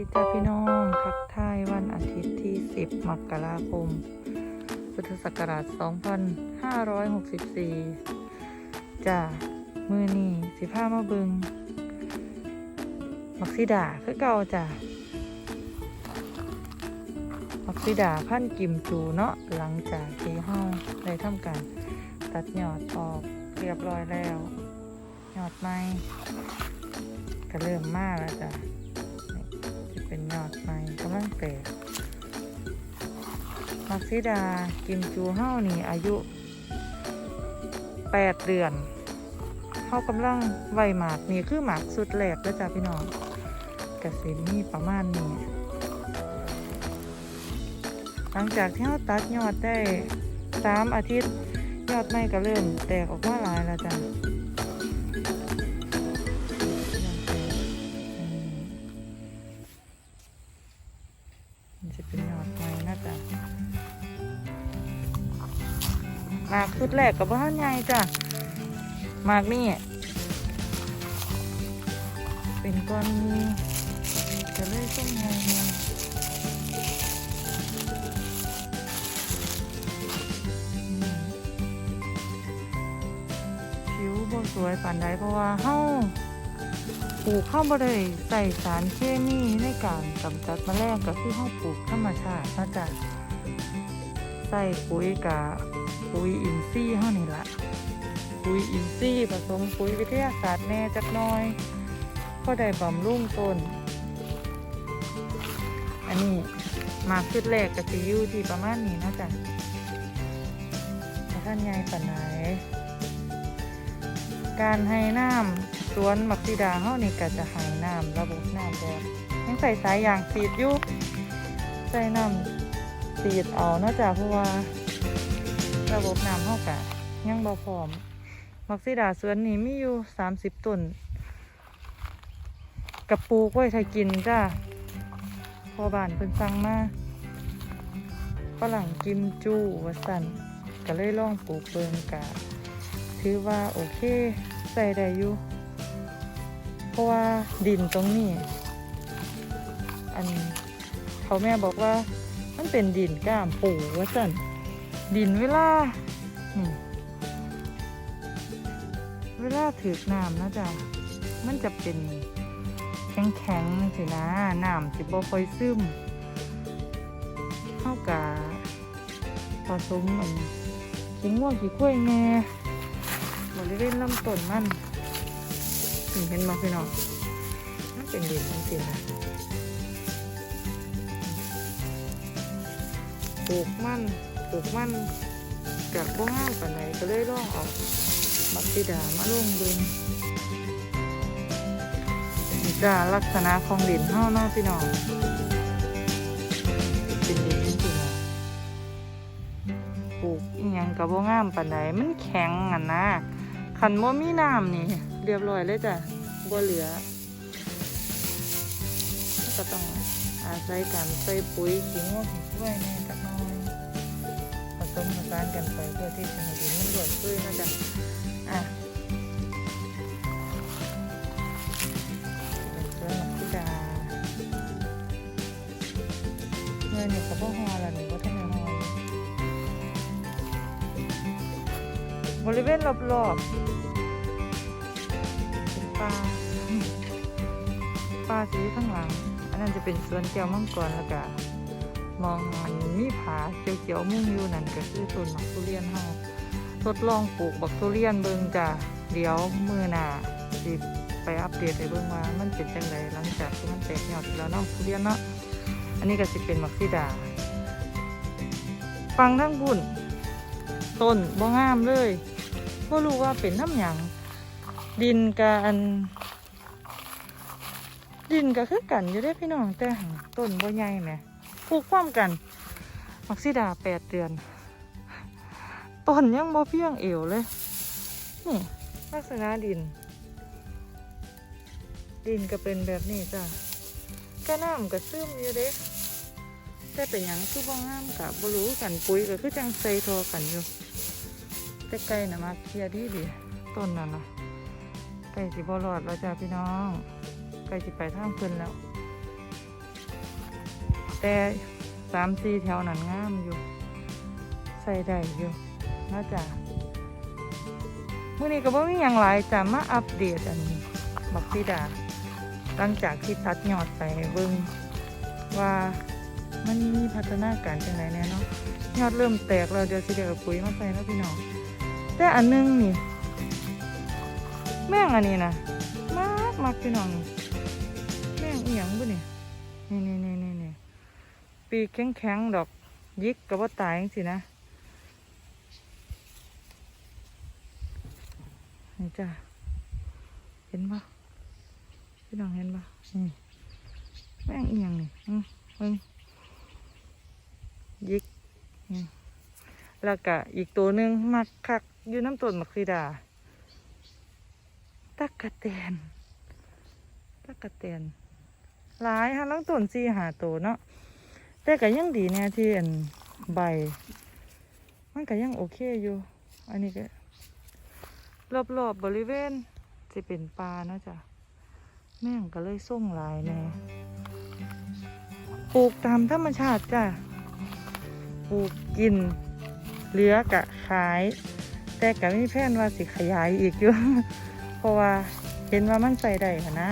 ดีจ้าพี่น้อง ทักทายวันอาทิตย์ที่ 10 มกราคม พุทธศักราช 2564จ้ามือนี่สิผ้ามาบิงมักซิดาคือเก่าจ้ามักซิดาพันกิมจูเนาะหลังจากที่ห้องได้ทำการตัดยอดออกเรียบร้อยแล้วยอดไม้ก็เริ่มมากแล้วจ้ะ เป็นยอดใหม่กำลังแตกมักซิดากิมจูเฮ้านี่อายุ 8 เดือนเฮากำลังไวหมากนี่คือหมากสุดแหลกแล้วจ้ะพี่น้องกระสินนี่ประมาณนี้หลังจากที่เฮาตัดยอดได้ 3 อาทิตย์ ยอดใหม่ก็เริ่มแตกออกมาหลายแล้วจ้ะ มากชุดแรกกับบ้านใหญ่จ้ะมากนี่เป็นก้อนนี้จะเลยส้มใหญ่มาผิวบ่สวยปานใดเพราะว่าเฮาปลูกข้าวบ่ได้ใส่สารเคมีในการกำจัดแมลงก็คือเฮาปลูกธรรมชาตินาะจ้ะใส่ปุ๋ยกับ ปุ๋ยอินทรีย์เฮานี่ล่ะปุ๋ยอินทรีย์ผสมปุ๋ยวิทยาศาสตร์แน่จักน่อย ก็ได้บำรุงต้น อันนี้มากชุดแรกก็สิอยู่ที่ประมาณนี้นาะจ้ะท่านใหญ่ปนไหนการให้น้ำสวนมักซิดาเฮานี่ก็จะให้น้ำระบบน้ำแบบยังใส่สายยางสีดอยู่ใส่น้ำสีดเอาเนาะจ้ะเพราะว่า ระบบน้ำเฮากะยังบ่พร้อมมักซิดาสวนนี้มีอยู่30ต้นกระปูกไว้ถ้ากินจ้าพอบ้านเพิ่นสั่งมาฝรั่งกิมจูว่าสั่นก็เลยลองปลูกเบิงกะถือว่าโอเคใส่ได้อยู่เพราะว่าดินตรงนี้ อันเขาแม่บอกว่ามันเป็นดินก้ามปูว่าสั่น ดินเวลาอืมเวลาถือกน้ำนะจ๊ะมันจะเป็นแข็งแข็งๆสินะน้ำสิบ่ค่อยซึมเท่ากับผสมมันขี้ง่วงขี้ข้วยแงบริเวณลำต้นมันนี่เห็นมาพี่น้องมันเป็นดินจริงๆนะปลูกมัน ปลูกมันกับพวกงามปานไหนก็เลยลองเออกบักซิดามาลงดูนี่จ้าลักษณะของดินเฮาเนาะพี่น้องเป็นดินจริงๆนะปลูกอีหยังกับพวกงามปานไหนมันแข็งอะนะขันโมมีน้ำนี่ เรียบร้อยเลยจ้ะบ่เหลือก็ต้องอาศัยการใส่ปุ๋ยขิงว่าขิงช่วยแน่จักน้อยผส มผสานกันไปเพื่อที่จะให้ดินมันรวดช่วยนะจ๊ะอะเป็นสวนหลักพิดาเงินนี่กับพ่อฮอแล้วนี่ก็ท่านฮออยบริเวณรอบๆเป็นป่าป่าสีข้างหลัง อันนั้นจะเป็นสวนแก้วมังกรแล้วก็ มองมันมีผาเขียวๆมุ่งอยู่นั่นก็คือต้นมักทุเรียนเฮาทดลองปลูกบักทุเรียนเบิ่งจ้ะเดี๋ยวมือหน้าสิไปอัปเดตให้เบิ่งว่ามันเป็นจังไดหลังจากที่มันแตกยอดแล้วเนาะทุเรียนเนาะอันนี้ก็สิเป็นมักซิดาฟังทั้งบุญต้นบ่งามเลยบ่รู้ว่าเป็นน้ำหยังดินกับอัน ดินก็คือกันอยู่ได้พี่น้องแต่ต้นบ่ใหญ่แหม ปลูกพร้อมกัน มักซิดาแปดเดือน ต้นยังบ่เพียงเอวเลย นี่ลักษณะดิน ดินก็เป็นแบบนี้จ้ะก็น้ำก็ซึมอยู่เด้แต่เป็นหยังคือบ่งามกับบรู้กันปุ๋ยก็คือจังใส่ทอกันอยู่แต่ไก่นะมาเคลียร์ดีดีต้นนั่นนะไก่สิบรอดแล้วจ้าพี่น้องไก่สิไปทางเพิ่นแล้ว แต่สามสี่แถวนั้นงามอยู่ ใส่ได้อยู่นะจ๊ะมื่อนี้ก็บ่มีหยังหลายจ้ะมาอัปเดตอันนี้บักซีดาหลังจากที่ตัดยอดไปเบิ่งว่ามันมีพัฒนาการจังไดแน่เนาะยอดเริ่มแตกแล้วเดี๋ยวสิเดี๋ยวปุ๋ยมาใส่แล้วพี่น้องแต่อันหนึงนี่ แม่งอันนี้นะมากมากพี่น้องนี่แม่งเอียงบุนี่นี่นี่นี่นี่นี่ ปีกแข็งแข็งๆดอกยิกกับว่าตายจังสินะนี่จ้ะเห็นปะพี่น้องเห็นปะนี่แม่งอียงนี่อืมเบิ่งยิกนี่แล้วก็อีกตัวหนึ่งมักคักอยู่น้ำต้นมักซีดาตักกะแตนตักกะแตนหลายฮะลังต้นสี่หาตัวเนาะ แต่ก็ยังดีเนี่ยที่อันใบ มันก็ยังโอเคอยู่ อันนี้ก็รอบๆบบริเวณจะเป็นปลาเนาะจ้ะแม่งก็เลยส่งลายแน่ปลูกตามธรรมชาติจ้ะปลูกกินเหลือกะขาย แต่ก็มีแผนว่าสิขยายอีกอยู่ เพราะว่าเห็นว่ามันใส่ได้ค่ะนะ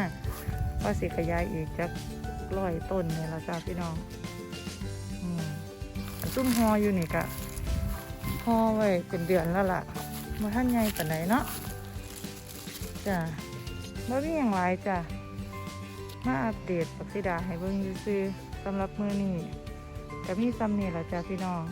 ว่าสิขยายอีกจะร้อยต้นเนี่ยละจ้าพี่น้อง ซุ่มฮออยู่นี่กะฮอไว้เป็นเดือนแล้วล่ะมาท่านใหญ่ปานไหนเนาะจ้ะบ่มีอย่างไรจ้ะมาอัปเดตปักซิดาให้เบิ่งซื่อๆสำหรับมือนี้ก็มีซ้ำนี่ละจ้ะพี่น้อง